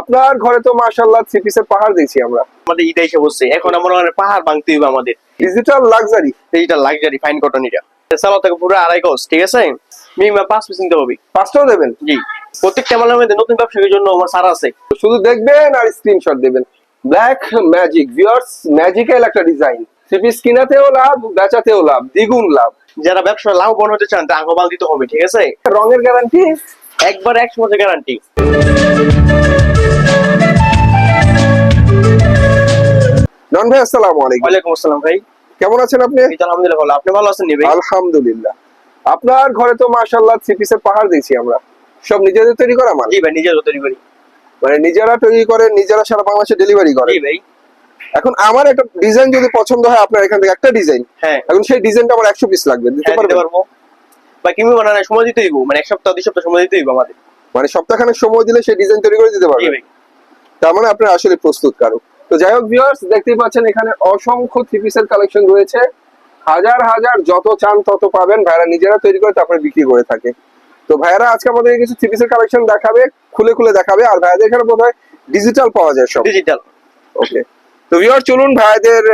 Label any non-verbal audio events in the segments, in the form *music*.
আপনার ঘরে তো মাশাল্লাহ থ্রি পিসের পাহাড় দিয়েছি আমরা। আমাদের ঈদ এসে বসছে। এখন আমরা মানে পাহাড় ভাঙতে হবে আমাদের। ডিজিটাল লাক্সারি এইটা লাক্সারি ফাইন কটন এটা। সালো থেকে পুরো আড়াই গজ ঠিক আছে? মিনিমাম পাঁচ পিস নিতে হবে। পাঁচটাও দেবেন? জি। প্রত্যেকটা মালের মধ্যে নতুন ব্যবসায়ীর জন্য আমার সারা আছে। শুধু দেখবেন আর স্ক্রিনশট দেবেন। ব্ল্যাক ম্যাজিক ভিউয়ার্স ম্যাজিক্যাল একটা ডিজাইন থ্রি পিস কিনাতেও লাভ বেচাতেও লাভ দ্বিগুণ লাভ। যারা ব্যবসা লাভবান হতে চান তা আঙ্গবাল দিতে হবে ঠিক আছে? রঙের গ্যারান্টি একবার একশো বছর গ্যারান্টি নন ভাই আসসালামু আলাইকুম। ওয়ালাইকুম আসসালাম ভাই। কেমন আছেন আপনি? আলহামদুলিল্লাহ ভালো। আপনি ভালো আছেন ভাই? আলহামদুলিল্লাহ। আপনার ঘরে তো মাশাল্লাহ থ্রি পিসের পাহাড় দিয়েছি আমরা। সব নিজেদের তৈরি করা মাল? জি ভাই নিজের তৈরি করি। মানে নিজেরা তৈরি করেন নিজেরা সারা বাংলাদেশে ডেলিভারি করেন জি ভাই। এখন আমার একটা ডিজাইন যদি পছন্দ হয় আপনার এখান থেকে একটা ডিজাইন হ্যাঁ। এখন সেই ডিজাইনটা আমার একশো পিস লাগবে দিতে হ্যাঁ, পারব। বা কিমি বানানো সময় দিতে হইব। মানে এক সপ্তাহ দুই সপ্তাহ সময় দিতে হইব আমাদের। মানে সপ্তাহখানেক সময় দিলে সেই ডিজাইন তৈরি করে দিতে পারবে তার মানে আপনার আসলে প্রস্তুত কারও তো যাই হোক ভিউয়ার্স দেখতেই পাচ্ছেন এখানে অসংখ্য থ্রি পিসের কালেকশন রয়েছে। হাজার হাজার যত চান তত পাবেন। ভাইরা নিজেরা তৈরি করে তারপরে বিক্রি করে থাকে। তো ভাইরা আজকে আমাদের কিছু থ্রি পিসের কালেকশন দেখাবে খুলে খুলে দেখাবে আর ভাইদের এখানে বোধহয় ডিজিটাল পাওয়া যায় সব। ডিজিটাল ওকে তো ভিউয়ার চলুন ভাইদের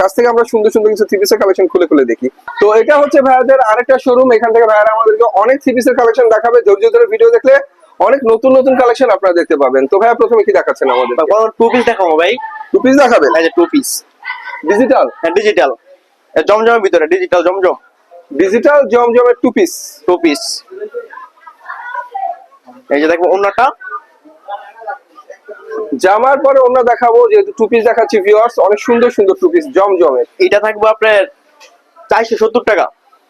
কাছ থেকে আমরা সুন্দর সুন্দর কিছু থ্রি পিসের কালেকশন খুলে খুলে দেখি। তো এটা হচ্ছে ভাইদের আরেকটা শোরুম এখান থেকে ভাইরা আমাদেরকে অনেক থ্রি পিসের কালেকশন দেখাবে। ধৈর্য ধরে ভিডিও দেখলে অনেক নতুন নতুন কালেকশন আপনারা দেখতে পাবেন। তো ভাইয়া প্রথমে কি দেখাচ্ছেন আমাদের টু পিস দেখাবো ভাই। টু পিস দেখাবেন এই যে টু পিস ডিজিটাল হ্যাঁ ডিজিটাল জমজমের ভিতরে ডিজিটাল জমজম। ডিজিটাল জমজমের টু পিস টু পিস এই যে দেখব অন্যটা। জামার পরে অন্য দেখাবো যেহেতু টু পিস দেখাচ্ছি ভিউয়ার্স অনেক সুন্দর সুন্দর টু পিস জমজমের। এটা থাকবে আপনার চারশো সত্তর টাকা।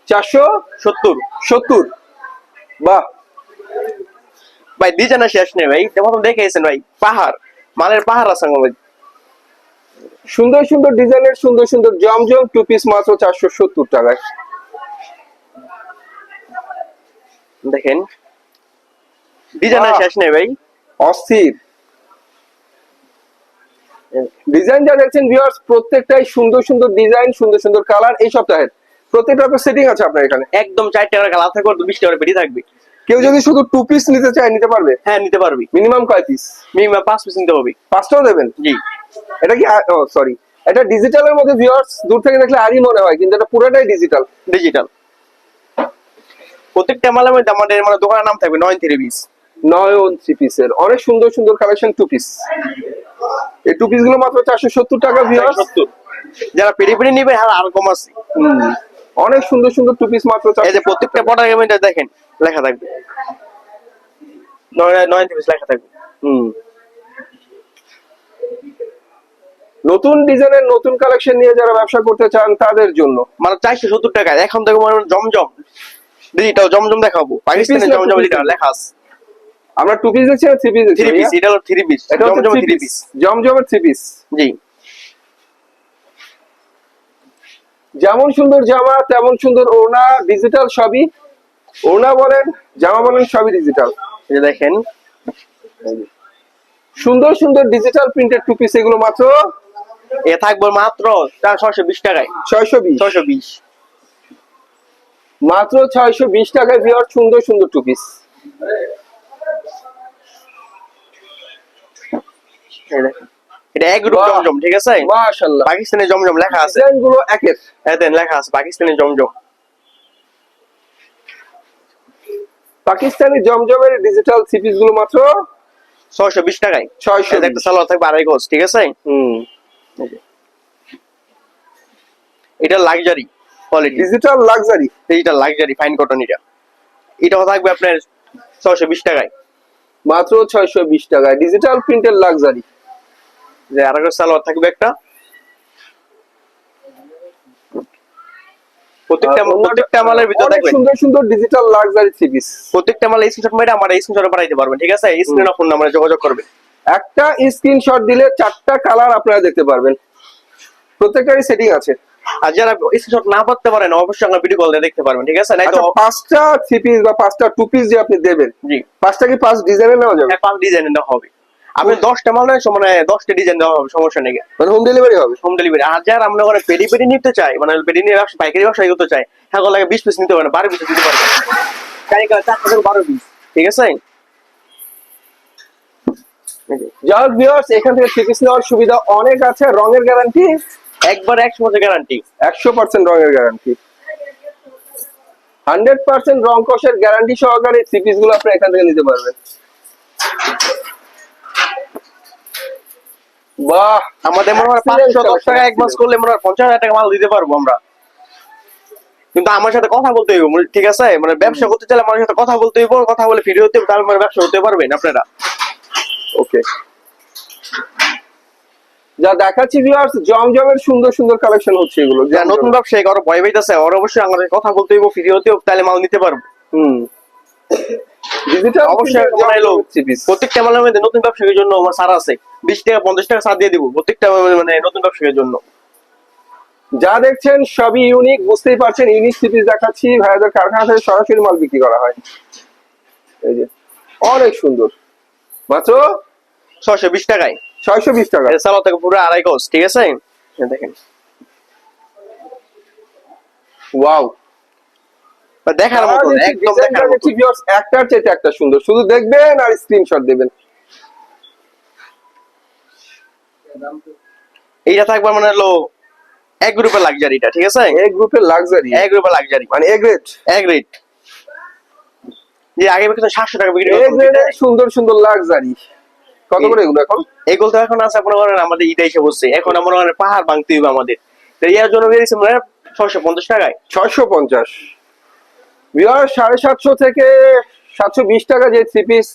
চারশো সত্তর। সত্তর। বাহ। ভাই ডিজাইন শেষ নেই ভাই। যেমন দেখেছেন ভাই। পাহাড়। মালের পাহাড় আছে মধ্যে। সুন্দর সুন্দর ডিজাইনের সুন্দর সুন্দর জমজম টু পিস মাত্র চারশো সত্তর টাকায়। দেখেন। ডিজাইন বাহ। শেষ নেই ভাই। অস্থির। ডিজাইন যা দেখছেন ভিউয়ার্স প্রত্যেকটাই সুন্দর সুন্দর ডিজাইন সুন্দর সুন্দর কালার এই সপ্তাহের প্রত্যেকটা সেটিং আছে আপনার এখানে। একদম চার টাকার কালার থাকবে আর বিশ টাকার বেরিয়ে থাকবে। কেউ যদি শুধু টু পিস নিতে চায় নিতে পারবে? হ্যাঁ নিতে পারবি। মিনিমাম কয় পিস মিনিমাম পাঁচ পিস নিতে হবে। পাঁচটাও দেবেন? জি। এটা কি ও সরি এটা ডিজিটালের মধ্যে ভিউয়ার্স দূর থেকে দেখলে আরই মনে হয় কিন্তু এটা পুরোটাই ডিজিটাল ডিজিটাল প্রত্যেকটা মালের মধ্যে আমাদের মানে দোকানের নাম থাকবে Nayan three piece Nayan three পিসের অনেক সুন্দর সুন্দর কালেকশন টু পিস এই টু পিসগুলো মাত্র চারশো সত্তর টাকা ভিউয়ার্স সত্তর। যারা পেরি পেরি নিবে হ্যাঁ আর কম আছে। অনেক সুন্দর সুন্দর টু পিস মাত্র এই যে প্রত্যেকটা প্রোডাক্টের মধ্যে দেখেন লেখা থাকবে। নয় নয়ন থ্রি পিস লেখা থাকবে। হুম। নতুন ডিজাইনের নতুন কালেকশন নিয়ে যারা ব্যবসা করতে চান তাদের জন্য। মানে চারশো সত্তর টাকা। এখন থেকে মানে জমজম। ডিজিটাল জমজম দেখাবো। পাকিস্তানের জমজম ডিজিটাল লেখা আমরা টু পিস দেখছি থ্রি পিস থ্রি পিস এটা হলো থ্রি পিস জমজম থ্রি পিস জমজমের থ্রি পিস জি। যেমন সুন্দর জামা তেমন সুন্দর ওনা ডিজিটাল সবই। ওনা বলেন জামা বলেন সবই ডিজিটাল যে দেখেন। সুন্দর সুন্দর ডিজিটাল প্রিন্টেড টু পিস এগুলো মাত্র এ থাকবে মাত্র ছয়শো বিশ টাকায়। ছয়শো বিশ? ছয়শো বিশ। মাত্র ছয়শো বিশ টাকায় ভিওর সুন্দর সুন্দর টু পিস এটা এক গ্রুপ জমজম ঠিক আছে? মাশাআল্লাহ। পাকিস্তানের জমজম লেখা আছে। গুলো একের। হ্যাঁ দেন লেখা আছে জমজম। পাকিস্তানি জমজমের ডিজিটাল থ্রি গুলো মাত্র ছয়শো বিশ টাকায়। ছয়শো একটা সালোয়ার থাকবে আড়াই গজ ঠিক আছে? হুম। এটা লাক্সারি কোয়ালিটি ডিজিটাল লাক্সারি এটা লাক্সারি ফাইন কটন এটা। এটাও থাকবে আপনার? ছয়শো বিশ টাকায়। মাত্র ছয়শো বিশ টাকায়। ডিজিটাল প্রিন্টের লাক্সারি যে আর একটা সালোয়ার থাকবে একটা। প্রত্যেকটা প্রত্যেকটা মালের ভিতরে দেখবেন। সুন্দর সুন্দর ডিজিটাল লাক্সারি থ্রি প্রত্যেকটা মালে স্ক্রিনশট মেরে আমার স্ক্রিনশটে পাঠাইতে পারবেন। ঠিক আছে? স্ক্রিনে ফোন নাম্বারে যোগাযোগ করবে একটা স্ক্রিনশট দিলে চারটা কালার আপনারা দেখতে পারবেন। প্রত্যেকটারই সেটিং আছে। আর যারা স্ক্রিনশট না করতে পারেন অবশ্যই আপনার ভিডিও কল দেখতে পারবেন ঠিক আছে? নাই তো আচ্ছা পাঁচটা থ্রি পিস বা পাঁচটা টু পিস যে আপনি দেবেন জি। পাঁচটা কি পাঁচ ডিজাইনের নেওয়া যাবে? হ্যাঁ পাঁচ ডিজাইন দেওয়া হবে। আপনি দশটা মাল নেন মানে দশটা ডিজাইন দেওয়া হবে সমস্যা নেই। মানে হোম ডেলিভারি হবে? হোম ডেলিভারি আর যারা আমরা ওখানে পেডি পেডি নিতে চাই মানে পেডি নিয়ে ব্যবসা পাইকারি ব্যবসা করতে চাই হ্যাঁ লাগে বিশ পিস নিতে পারেন বারো পিস দিতে পারবেন চারি *laughs* চার থেকে বারো পিস ঠিক আছে? যাই হোক ভিউয়ার্স এখান থেকে নেওয়ার সুবিধা অনেক আছে। রঙের গ্যারান্টি একবার একশো বছর গ্যারান্টি একশো পার্সেন্ট রঙের গ্যারান্টি হান্ড্রেড পার্সেন্ট রং কষের গ্যারান্টি সহকারে থ্রি পিসগুলো আপনি এখান থেকে নিতে পারবেন। বাহ! আমাদের মনে হয় পাঁচশো দশ টাকা এক মাস করলে মনে হয় পঞ্চাশ হাজার টাকা মাল দিতে পারব আমরা। কিন্তু আমার সাথে কথা বলতে হইব ঠিক আছে? মানে ব্যবসা করতে চাইলে আমার সাথে কথা বলতে হইব কথা বলে ফিরে হতে হবে তাহলে আমার ব্যবসা করতে পারবেন আপনারা। ওকে যা দেখাচ্ছি ভিউয়ার্স জমজমের সুন্দর সুন্দর কালেকশন হচ্ছে এগুলো। যারা নতুন ব্যবসায়ী ওরা ভয় পাইতেছে। ওরা অবশ্যই আমাদের কথা বলতে হইব ফিরে হতে তাহলে মাল নিতে পারব। হুম। ডিজিটাল অবশ্যই এলো প্রত্যেকটা মালের মধ্যে নতুন ব্যবসায়ীর জন্য আমার ছাড় আছে। বিশ টাকা পঞ্চাশ টাকা ছাড় দিয়ে দিব প্রত্যেকটা মানে নতুন ব্যবসায়ীর জন্য। যা দেখছেন সবই ইউনিক বুঝতেই পারছেন ইউনিক সিরিজ দেখাচ্ছি। ভাইয়াদের কারখানা থেকে সরাসরি মাল বিক্রি করা হয়। এই যে অনেক সুন্দর। মাত্র ছয়শো বিশ টাকায়। ছয়শো বিশ টাকা। সালো থেকে পুরো আড়াই গজ ঠিক আছে? দেখেন। ওয়াও। দেখার মতো একদম দেখার মতো। একটার চাইতে একটা সুন্দর। শুধু দেখবেন আর স্ক্রিনশট দেবেন। এইটা থাকবে মানে হলো এক গ্রুপের লাক্সারিটা ঠিক আছে? এ গ্রুপের লাক্সারি এক গ্রুপের লাক্সারি মানে এ গ্রেড এক যে আগে কিন্তু সাতশো টাকা বিক্রি সুন্দর সুন্দর লাক্সারি কত করে এগুলো এখন? এগুলো তো এখন আছে মনে করেন আমাদের ঈদ এসে বসছে। এখন করেন পাহাড় ভাঙতে হবে আমাদের। ইয়ার জন্য বেরিয়েছে মানে ছয়শো পঞ্চাশ টাকায়। ছয়শো পঞ্চাশ। বিহার সাড়ে সাতশো থেকে সাতশো বিশ টাকা যে থ্রি পিস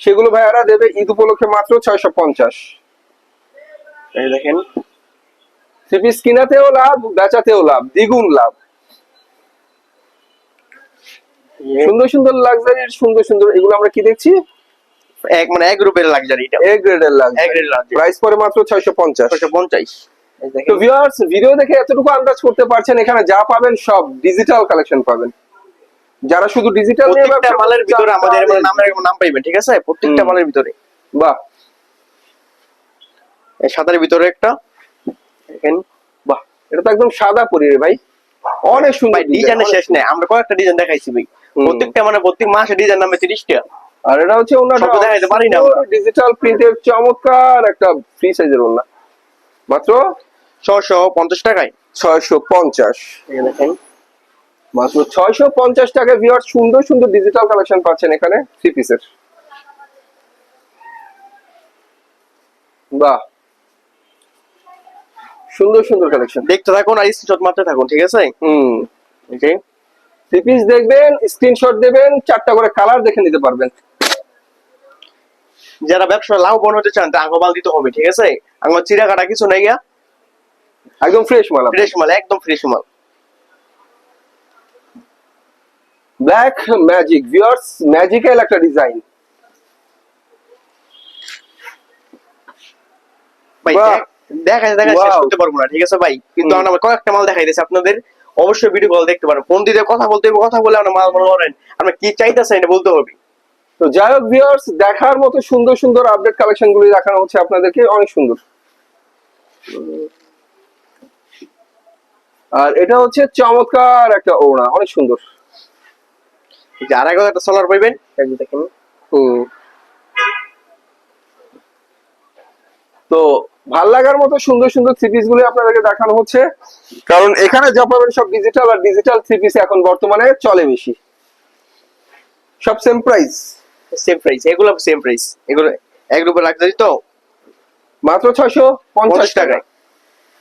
সেগুলো ভাইয়ারা দেবে ঈদ উপলক্ষে মাত্র ছয়শো পঞ্চাশ। এই দেখেন। থ্রি পিস কিনাতেও লাভ বেচাতেও লাভ দ্বিগুণ লাভ। সুন্দর সুন্দর লাক্সারির সুন্দর সুন্দর এগুলো আমরা কি দেখছি? এক মানে এক গ্রুপের লাক্সারি এটা। এ গ্রেডের এক লাক্সারি গ্রেড লাক্সারি প্রাইস পরে মাত্র ছয়শো পঞ্চাশ। ছয়শো পঞ্চাশ। এই তো ভিউয়ার্স ভিডিও দেখে এতটুকু আন্দাজ করতে পারছেন এখানে যা পাবেন সব ডিজিটাল কালেকশন পাবেন। যারা শুধু ডিজিটাল নিয়ে প্রত্যেকটা মালের ভিতরে আমাদের নামের নাম পাইবেন ঠিক আছে? প্রত্যেকটা মালের ভিতরে। বাহ। এই সাদার ভিতরে একটা। দেখেন বাহ এটা তো একদম সাদা পরি রে ভাই। অনেক সুন্দর ডিজাইনের শেষ নেই। আমরা কয়েকটা ডিজাইন দেখাইছি ভাই। প্রত্যেকটা মানে প্রত্যেক মাসে ডিজাইন নামে তিরিশটা। আর এটা হচ্ছে ওনাটা দেখাইতে পারি না ডিজিটাল প্রিন্টের চমৎকার একটা ফ্রি সাইজের ওনা মাত্র? ছশো পঞ্চাশ টাকায়। ছয়শো পঞ্চাশ। দেখেন। মাত্র ছয়শো পঞ্চাশ টাকা ভিওর সুন্দর সুন্দর ডিজিটাল কালেকশন পাচ্ছেন এখানে থ্রি পিসের বাহ। সুন্দর সুন্দর কালেকশন দেখতে থাকুন আর স্ক্রিনশট মারতে থাকুন ঠিক আছে? হুম। ওকে থ্রি পিস দেখবেন স্ক্রিনশট দেবেন চারটা করে কালার দেখে নিতে পারবেন। যারা ব্যবসা লাভবান হতে চান তা আঙ্গমাল দিতে হবে ঠিক আছে? চিরা কাটা কিছু নেই একদম ফ্রেশ মাল ফ্রেশ মাল একদম ফ্রেশ মাল। ব্ল্যাক ম্যাজিক ভিউয়ার্স ম্যাজিক্যাল একটা ডিজাইন ভাই। দেখ- দেখা শেষ করতে পারব না ঠিক আছে ভাই? কিন্তু। আমরা কয়েকটা মাল দেখাই দিয়েছি আপনাদের। অবশ্যই ভিডিও কল দেখতে পারেন। ফোন দিতে কথা বলতে হবে কথা বলে আমরা মাল মনে করেন আমরা কি চাইতেছেন এটা বলতে হবে। তো যাই হোক ভিউয়ার্স দেখার মতো সুন্দর সুন্দর আপডেট কালেকশন গুলি দেখানো হচ্ছে আপনাদেরকে অনেক সুন্দর। আর এটা হচ্ছে চমৎকার একটা ওড়না অনেক সুন্দর। এই যে আর আগে একটা সোলার পাইবেন দেখেন। তো ভালো লাগার মতো সুন্দর সুন্দর থ্রি পিস গুলি আপনাদেরকে দেখানো হচ্ছে। কারণ এখানে যা পাবেন সব ডিজিটাল আর ডিজিটাল থ্রি পিস এখন বর্তমানে চলে বেশি। সব সেম প্রাইস সেম প্রাইস এগুলো সেম প্রাইস এগুলো এক রুপে লাক্সারি তো? মাত্র ছয়শো পঞ্চাশ টাকায়।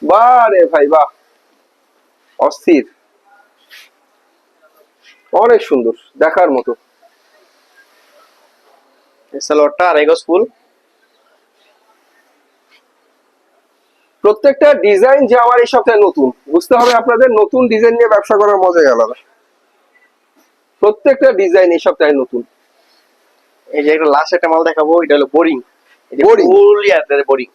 বাহ রে ভাই বাহ। অস্থির। অনেক সুন্দর দেখার মতো। সালোয়ারটা আর এগোস ফুল। প্রত্যেকটা ডিজাইন যে আমার এই সপ্তাহে নতুন। বুঝতে হবে আপনাদের নতুন ডিজাইন নিয়ে ব্যবসা করার মজাই আলাদা। প্রত্যেকটা ডিজাইন এই সপ্তাহে নতুন। এই যে একটা লাস্ট একটা মাল দেখাবো এটা হলো বোরিং? বোরিং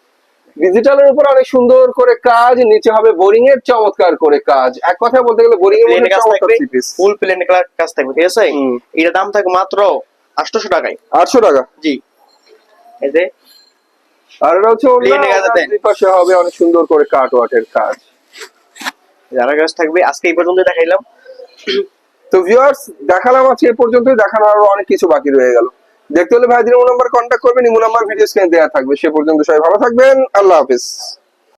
ডিজিটালের উপর অনেক সুন্দর করে কাজ নিচে হবে বোরিং এর চমৎকার করে কাজ। এক কথা বলতে গেলে বোরিং এর মধ্যে কাজ চমৎকার থাকবে পিস ফুল প্লেন কাজ থাকবে ঠিক আছে। এটা দাম থাকবে মাত্র আটশোশো টাকায়। আটশো টাকা। জি। এই যে আর এটা হচ্ছে। দুই পাশে হবে অনেক সুন্দর করে কাট ওয়াটের কাজ। যারা গাছ থাকবে আজকে এই পর্যন্ত দেখাইলাম। তো ভিউয়ার্স দেখালাম আজকে এ পর্যন্তই দেখানো আরও অনেক কিছু বাকি রয়ে গেল। দেখতে হলে ভাই দিন নাম্বার কন্ট্যাক্ট করবেন ইমো নাম্বার ভিডিও স্ক্রিনে দেওয়া থাকবে। সে পর্যন্ত সবাই ভালো থাকবেন আল্লাহ হাফিজ।